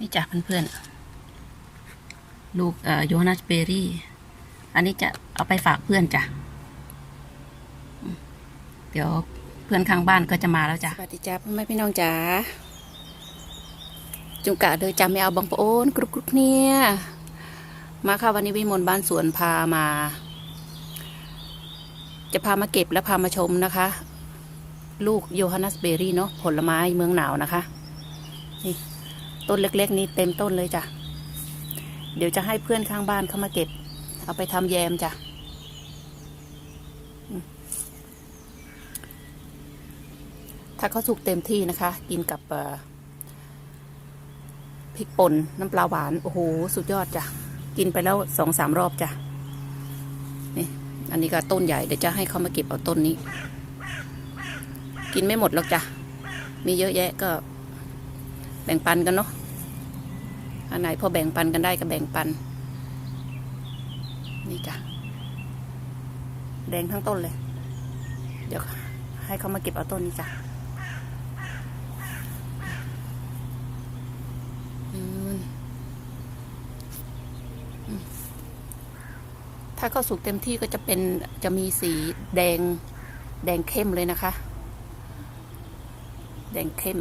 นี่จ้ะเพื่อนๆ ลูกเอ่อโยนาสเบอรี่ อันนี้จะเอาไปฝากเพื่อนจ้ะ เดี๋ยวเพื่อนข้างบ้านก็จะมาแล้วจ้ะ สวัสดีจ้าพ่อแม่พี่น้องจ๋าจุงกะเดยจำไม่เอาบังปะโอนกรุบกรุบเนี่ย มาค่ะวันนี้วิมลบ้านสวนพามา จะพามาเก็บและพามาชมนะคะ ลูกโยฮันนัสเบอรี่เนาะผลไม้เมืองหนาวนะคะ นี่ ต้นเล็ก ๆ นี้เต็มต้นเลยจ้ะ เดี๋ยวจะให้เพื่อนข้างบ้านเข้ามาเก็บ เอาไปทำแยมจ้ะถ้าเขาสุกเต็มที่นะคะ กินกับพริกป่นน้ำปลาหวาน โอ้โห สุดยอดจ้ะ กินไปแล้วสองสามรอบจ้ะ นี่ อันนี้ก็ต้นใหญ่ เดี๋ยวจะให้เขามาเก็บเอาต้นนี้ กินไม่หมดหรอกจ้ะ มีเยอะแยะก็แบ่งปันกันเนาะ อันไหนพอแบ่งปันกันได้ก็แบ่งปัน นี่จ้ะแดงทั้งต้นเลย เดี๋ยวให้เขามาเก็บเอาต้นนี้จ้ะถ้าเข้าสุกเต็มที่ก็จะเป็นจะมีสีแดงแดงเข้มเลยนะคะ แดงเข้ม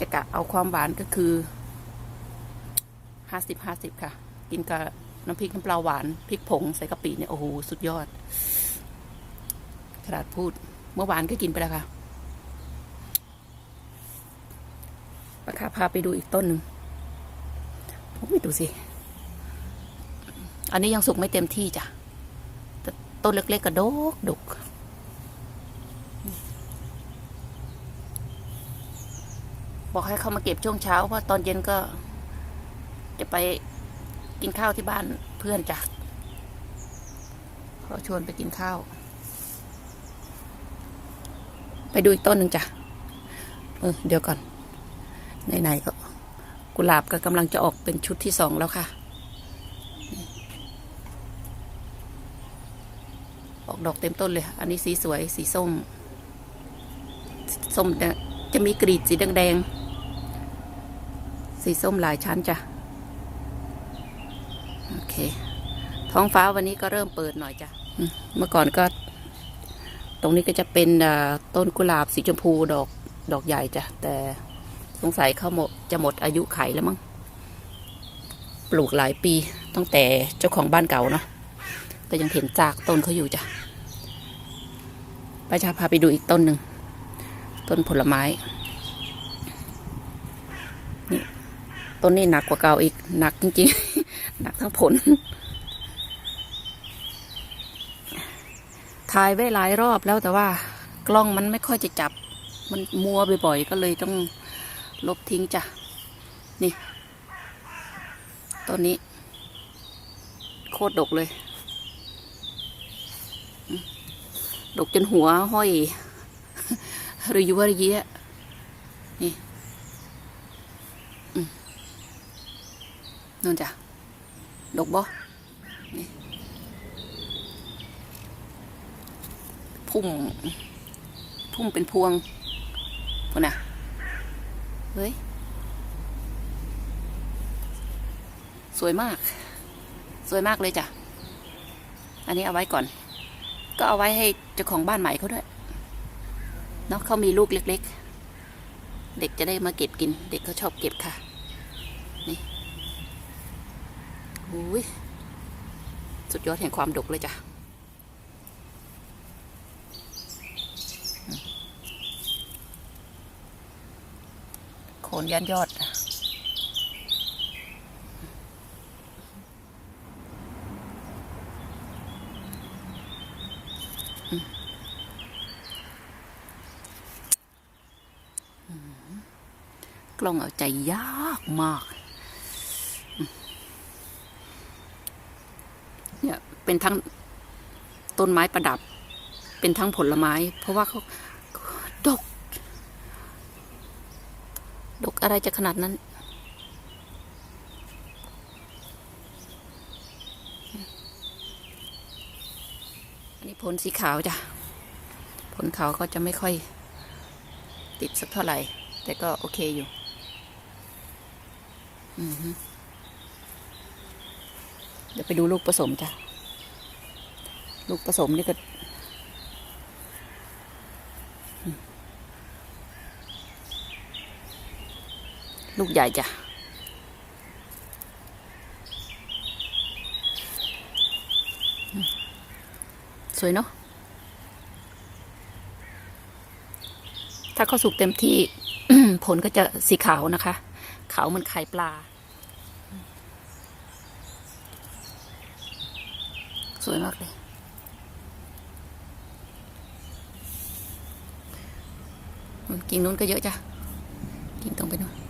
จะกะเอาความหวานก็คือห้าสิบห้าสิบค่ะ กินกับน้ำพริกน้ำปลาหวานพริกผงใส่กะปิเนี่ยโอ้โหสุดยอดขนาดพูด เมื่อวานก็กินไปแล้วค่ะปะค่ะพาไปดูอีกต้นหนึ่งผมไม่ดูสิ อันนี้ยังสุกไม่เต็มที่จ้ะต่ต้นเล็กๆกระดกดก บอกให้เขามาเก็บช่วงเช้าเพราะตอนเย็นก็ จะไปกินข้าวที่บ้านเพื่อนจ้ะเขาชวนไปกินข้าว ไปดูอีกต้นหนึ่งจ้ะเออเดี๋ยวก่อนไหนๆก็กุหลาบก็กำลังจะออกเป็นชุดที่สองแล้วค่ะ ออกดอกเต็มต้นเลย อันนี้สีสวยสีส้ม ส้มจะมีกรีดสีแดงๆ สีส้มหลายชั้นจ้ะ โอเค ท้องฟ้าวันนี้ก็เริ่มเปิดหน่อยจ้ะ เมื่อก่อนก็ ตรงนี้ก็จะเป็นต้นกุหลาบสีชมพูดอกดอกใหญ่จ้ะ แต่สงสัยเขาหมดจะหมดอายุไขแล้วมั้ง ปลูกหลายปีตั้งแต่เจ้าของบ้านเก่าเนาะ ก็ยังเห็นจากต้นเขาอยู่จ้ะประชาพาไปดูอีกต้นหนึ่ง ต้นผลไม้ นี่ ต้นนี้หนักกว่าเก่าอีก หนักจริงๆ หนักทั้งผล ถ่ายไว้หลายรอบแล้วแต่ว่า กล้องมันไม่ค่อยจะจับ มันมัวบ่อยๆ ก็เลยต้องลบทิ้งจ้ะ นี่ ต้นนี้ โคตรดกเลย ดกจนหัวห้อยหระยุระเยะนี่อืม นั่นจ้ะดกบ่นี่พุ่ม พุ่มเป็นพวงพุ่นน่ะ เฮ้ย สวยมาก สวยมากเลยจ้ะ อันนี้เอาไว้ก่อน ก็เอาไว้ให้เจ้าของบ้านใหม่เขาด้วย เนาะเขามีลูกเล็ก ๆ เด็กจะได้มาเก็บกิน เด็กเขาชอบเก็บค่ะ นี่โอ้ยสุดยอดแห่งความดกเลยจ้ะโคนยันยอดกล้องเอาใจยากมาก เนี่ยเป็นทั้งต้นไม้ประดับ เป็นทั้งผลไม้ เพราะว่าเขาดก ดกอะไรจะขนาดนั้น อันนี้ผลสีขาวจ้ะ ผลขาวก็จะไม่ค่อยติดสักเท่าไหร่ แต่ก็โอเคอยู่ อือฮึ เดี๋ยวไปดูลูกผสมจ้ะ ลูกผสมนี่ก็ ลูกใหญ่จ้ะสวยเนาะ ถ้าเขาสุกเต็มที่ ผลก็จะสีขาวนะคะ ขาวเหมือนไข่ปลา สวยมากเลย กิ่งนู้นก็เยอะจ้ะ กิ่งตรงไปนู้น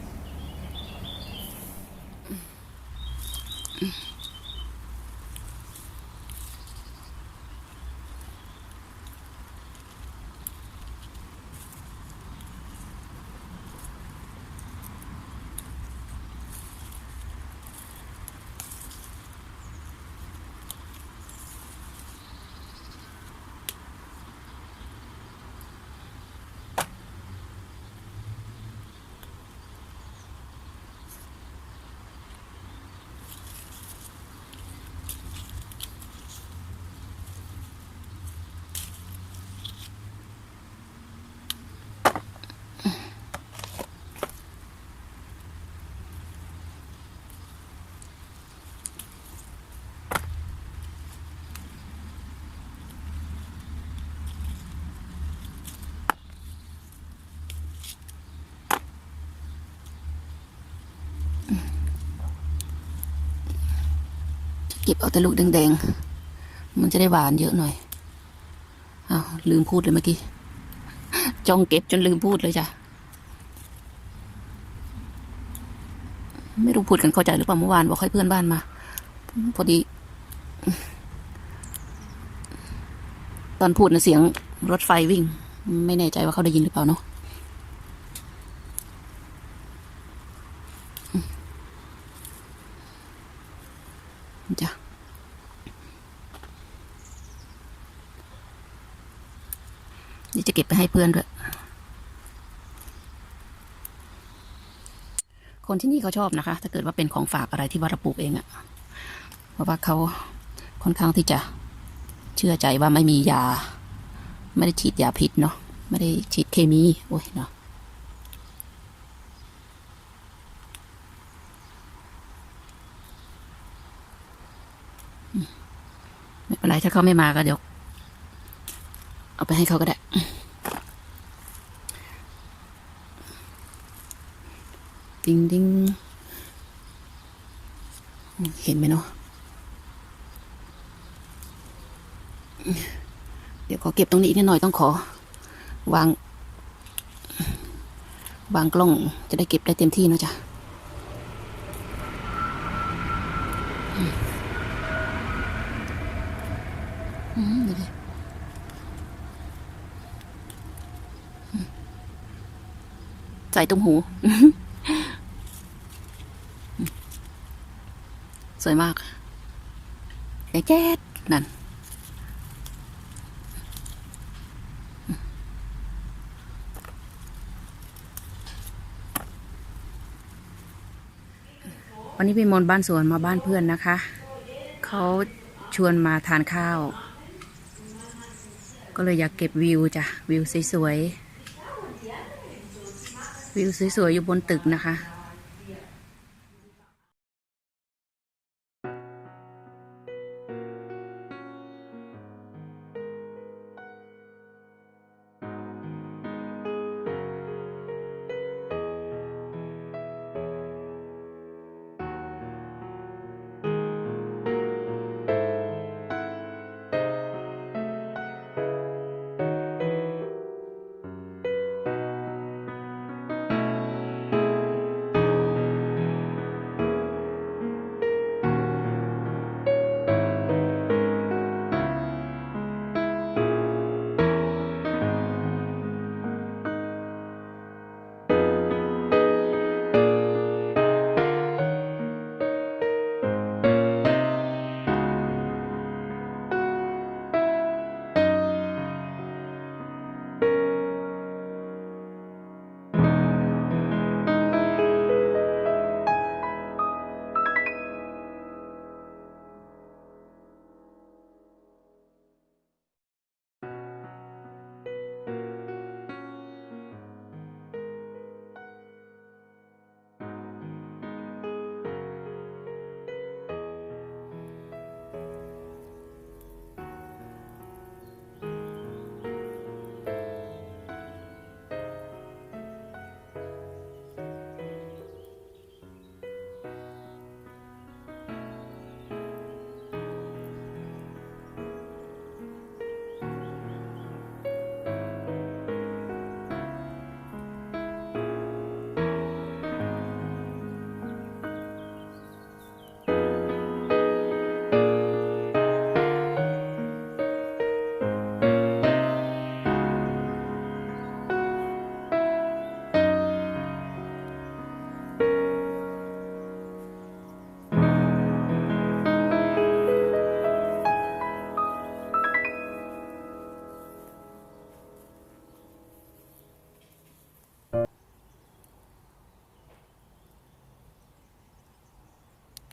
เก็บเอาแต่ลูกแดงๆ มันจะได้หวานเยอะหน่อยอ้าวลืมพูดเลยเมื่อกี้ จ้องเก็บจนลืมพูดเลยจ้ะ ไม่รู้พูดกันเข้าใจหรือเปล่าเมื่อวานบอกให้เพื่อนบ้านมา พอดี ตอนพูดนะเสียงรถไฟวิ่ง ไม่แน่ใจว่าเขาได้ยินหรือเปล่าเนาะจ้ะ นี่จะเก็บไปให้เพื่อนด้วย คนที่นี่เขาชอบนะคะ ถ้าเกิดว่าเป็นของฝากอะไรที่ว่าเราปลูกเองอะเพราะว่าเขาค่อนข้างที่จะเชื่อใจว่าไม่มียา ไม่ได้ฉีดยาพิษเนาะไม่ได้ฉีดเคมี โอ้ยเนาะไม่เป็นไรถ้าเขาไม่มาก็เดี๋ยว เอาไปให้เขาก็ได้ ดิงดิงเห็นไหมเนาะเดี๋ยวขอเก็บตรงนี้อีกนิดหน่อยต้องขอ วาง วางกล้องจะได้เก็บได้เต็มที่นะจ๊ะใส่ตุ้มหู สวยมากไอ้แจ๊ดนั่นวันนี้พี่มนบ้านสวนมาบ้านเพื่อนนะคะ เขาชวนมาทานข้าว ก็เลยอยากเก็บวิวจ้ะ วิวสวยๆ วิวสวยๆ อยู่บนตึกนะคะ